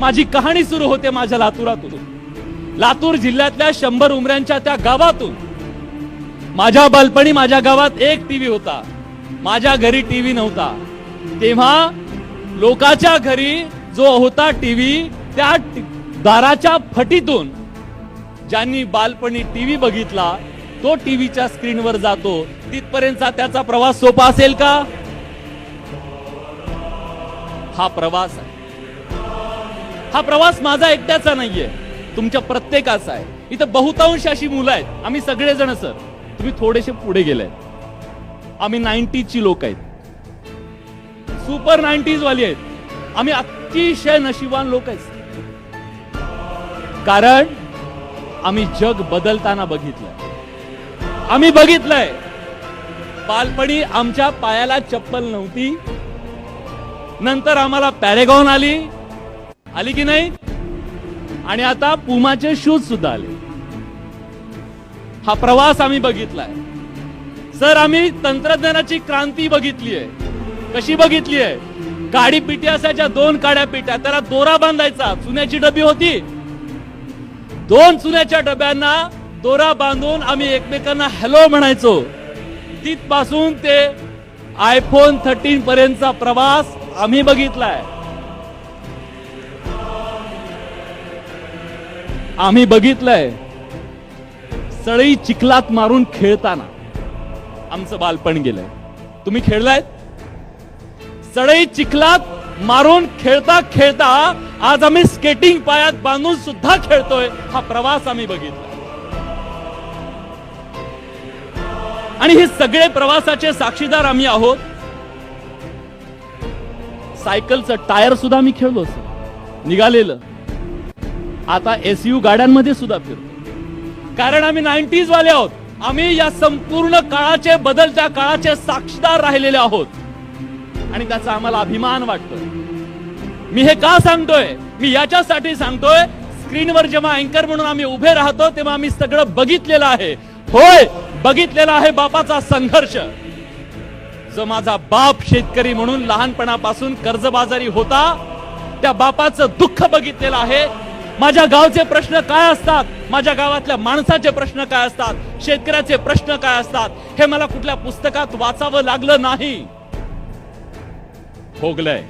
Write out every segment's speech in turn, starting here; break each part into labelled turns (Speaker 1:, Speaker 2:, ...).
Speaker 1: माझी कहाणी सुरू होते माझ्या लातूरातून. लातूर जिल्ह्यातल्या शंभर उमऱ्यांच्या त्या गावातून. माझ्या बालपणी माझ्या गावात एक टीव्ही होता. माझ्या घरी टीव्ही नव्हता. तेव्हा लोकाच्या घरी जो होता टीव्ही त्या दाराच्या फटीतून ज्यांनी बालपणी टीव्ही बघितला तो टीव्हीच्या स्क्रीनवर जातो. तिथपर्यंतचा त्याचा प्रवास सोपा असेल का? हा प्रवास आहे. हा प्रवास माझा एकट्याचा नाहीये. तुमच्या प्रत्येकाचा आहे. इथं बहुतांश अशी मुलं आहेत. आम्ही सगळेजण सर. तुम्ही थोडेसे पुढे गेले आम्ही नाईन्टीजची लोक आहेत. सुपर नाईन्टीज वाली आहेत. आम्ही अतिशय नशिबान लोक आहेत कारण आम्ही जग बदलताना बघितलंय. आम्ही बघितलंय. बालपणी आमच्या पायाला चप्पल नव्हती. नंतर आम्हाला पॅरेगॉन आली. आली की नाही? आणि आता पुमाचे शूज सुद्धा आले. हा प्रवास आम्ही बघितलाय. सर आम्ही तंत्रज्ञानाची क्रांती बघितली आहे. कशी बघितली आहे? काडी पिटी असायच्या दोन काड्या पिट्या त्याला दोरा बांधायचा. चुन्याची डबी होती. दोन चुन्याच्या डब्यांना दोरा बांधून आम्ही एकमेकांना हॅलो म्हणायचो. तिथपासून ते आयफोन थर्टीन पर्यंतचा प्रवास आम्ही बघितलाय. आम्ही बघितलंय. सळई चिखलात मारून खेळताना आमचं बालपण गेलंय. तुम्ही खेळलाय सळई चिखलात मारून खेळता खेळता आज आम्ही स्केटिंग पायात बांधून सुद्धा खेळतोय. हा प्रवास आम्ही बघितला. आणि हे सगळे प्रवासाचे साक्षीदार आम्ही आहोत. सायकलचं टायर सुद्धा आम्ही खेळलो सर. निघालेलं. आता एस यू गाड्यांमध्ये सुद्धा फिरतो कारण आम्ही नाईन्टीज वाले आहोत. आम्ही या संपूर्ण काळाचे बदलत्या काळाचे साक्षीदार राहिलेले आहोत. आणि त्याचा आम्हाला अभिमान वाटतोय. मी हे का सांगतोय? मी याच्यासाठी सांगतोय स्क्रीनवर जेव्हा अँकर म्हणून आम्ही उभे राहतो तेव्हा आम्ही सगळं बघितलेलं आहे. होय बघितलेला आहे बापाचा संघर्ष. जो माझा बाप शेतकरी म्हणून लहानपणापासून कर्जबाजारी होता त्या बापाचं दुःख बघितलेलं आहे. माझ्या गावचे प्रश्न काय असतात? माझ्या गावातल्या माणसाचे प्रश्न काय असतात? शेतकऱ्याचे प्रश्न काय असतात? हे मला कुठल्या पुस्तकात वाचावं लागलं नाही. भोगलंय.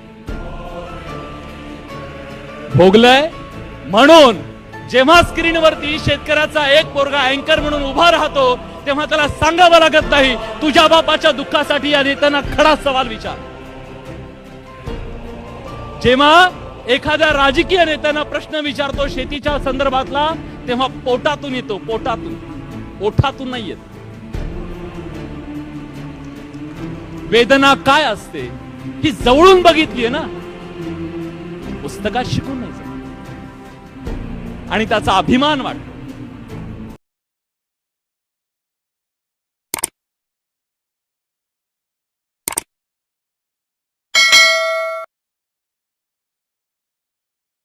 Speaker 1: भोगलंय? म्हणून जेव्हा स्क्रीनवरती शेतकऱ्याचा एक पोरगा अँकर म्हणून उभा राहतो तेव्हा त्याला सांगावं लागत नाही तुझ्या बापाच्या दुःखासाठी या नेत्यांना खडा सवाल विचार. जेव्हा एखाद्या राजकीय नेत्यांना प्रश्न विचारतो शेतीच्या संदर्भातला तेव्हा पोटातून येतो पोटातून. ओठातून नाही येत. वेदना काय असते ही जवळून बघितलीये ना? पुस्तकात शिकून नाही आणि त्याचा अभिमान वाटतो